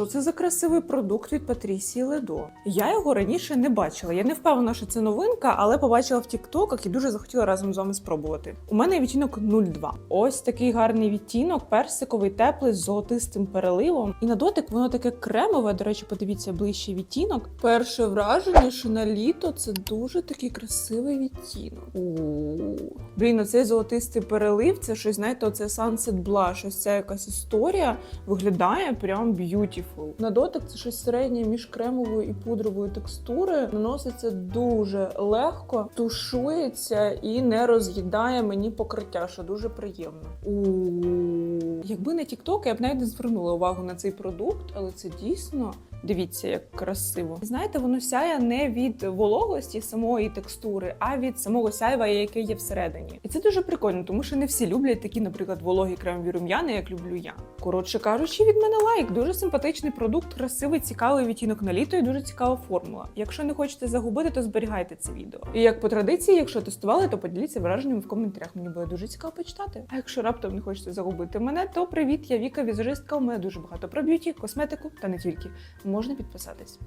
що це за красивий продукт від Патрісії Ледо? Я його раніше не бачила. Я не впевнена, що це новинка, але побачила в тіктоках і дуже захотіла разом з вами спробувати. У мене відтінок 02. Ось такий гарний відтінок, персиковий, теплий з золотистим переливом. І на дотик воно таке кремове. До речі, подивіться ближче відтінок. Перше враження, що на літо це дуже такий красивий відтінок. У блін, оцей золотистий перелив. Це щось, знаєте, оце Sunset Blush, ось ця якась історія виглядає прям beautiful. На дотик це щось середнє між кремовою і пудровою текстури. Наноситься дуже легко, тушується і не роз'їдає мені покриття, що дуже приємно. Якби не TikTok, я б навіть не звернула увагу на цей продукт, але це дійсно. Дивіться, як красиво. Знаєте, воно сяє не від вологості самої текстури, а від самого сяйва, яке є всередині. І це дуже прикольно, тому що не всі люблять такі, наприклад, вологі кремові рум'яни, як люблю я. Коротше кажучи, від мене лайк. Дуже симпатичний продукт, красивий, цікавий відтінок на літо і дуже цікава формула. Якщо не хочете загубити, то зберігайте це відео. І як по традиції, якщо тестували, то поділіться враженнями в коментарях. Мені буде дуже цікаво почитати. А якщо раптом не хочете загубити мене, то привіт, я Віка, візажистка. У мене дуже багато про б'юті, косметику та не тільки. Можна підписатись.